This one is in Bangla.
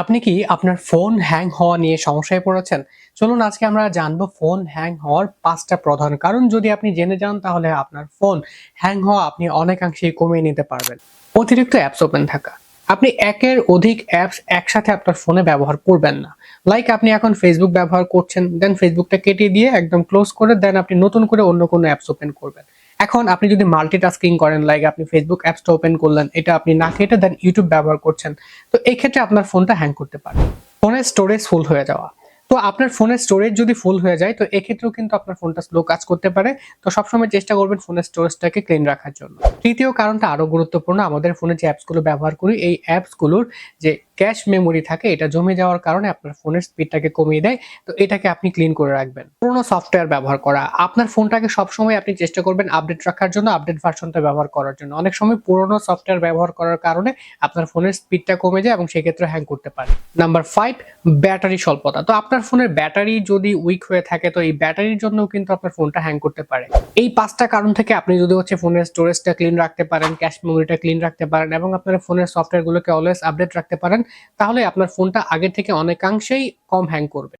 আপনি কি আপনার ফোন হ্যাং হওয়া নিয়ে সমস্যায় পড়েছেন? চলুন আজকে আমরা জানব ফোন হ্যাং হওয়ার পাঁচটা প্রধান কারণ। যদি আপনি জেনে যান, তাহলে আপনার ফোন হ্যাং হওয়া আপনি অনেকাংশেই কমিয়ে নিতে পারবেন। অতিরিক্ত অ্যাপস ওপেন থাকা। আপনি একের অধিক অ্যাপস একসাথে আপনার ফোনে ব্যবহার করবেন না। লাইক আপনি এখন ফেসবুক ব্যবহার করছেন দেন ফেসবুকটা কেটে দিয়ে একদম ক্লোজ করে দেন আপনি নতুন করে অন্য কোনো অ্যাপস ওপেন করবেন। এখন আপনি যদি মাল্টিটাস্কিং করেন লাইক আপনি ফেসবুক অ্যাপসটা ওপেন করলেন, এটা আপনি না কেটে দেন ইউটিউব ব্যবহার করছেন, তো এই ক্ষেত্রে আপনার ফোনটা হ্যাং করতে পারে। ফোনের স্টোরেজ ফুল হয়ে যাওয়া। তো আপনার ফোনের স্টোরেজ যদি ফুল হয়ে যায়, তো এক্ষেত্রেও কিন্তু আপনার ফোনটা স্লো কাজ করতে পারে। তো সবসময় চেষ্টা করবেন ফোনের স্টোরেজটাকে ক্লিন রাখার জন্য। তৃতীয় কারণটা আরও গুরুত্বপূর্ণ, আমাদের ফোনে যে অ্যাপসগুলো ব্যবহার করি, এই অ্যাপসগুলোর যে ক্যাশ মেমোরি থাকে, এটা জমে যাওয়ার কারণে আপনার ফোনের স্পিডটাকে কমিয়ে দেয়। তো এটাকে আপনি ক্লিন করে রাখবেন। পুরোনো সফটওয়্যার ব্যবহার করা, আপনার ফোনটাকে সবসময় আপনি চেষ্টা করবেন আপডেট রাখার জন্য, আপডেট ভার্সনটা ব্যবহার করার জন্য। অনেক সময় পুরোনো সফটওয়্যার ব্যবহার করার কারণে আপনার ফোনের স্পিডটা কমে যায় এবং সেক্ষেত্রে হ্যাং করতে পারে। নাম্বার ফাইভ, ব্যাটারি স্বল্পতা। তো আপনার ফোনের ব্যাটারি যদি উইক হয়ে থাকে, তো এই ব্যাটারির জন্যও কিন্তু আপনার ফোনটা হ্যাং করতে পারে। এই পাঁচটা কারণ থেকে আপনি যদি হচ্ছে ফোনের স্টোরেজটা ক্লিন রাখতে পারেন, ক্যাশ মেমোরিটা ক্লিন রাখতে পারেন এবং আপনার ফোনের সফটওয়্যারগুলোকে অলওয়েজ আপডেট রাখতে পারেন তাহলে আপনার ফোনটা আগের থেকে অনেকাংশেই কম হ্যাং করবে।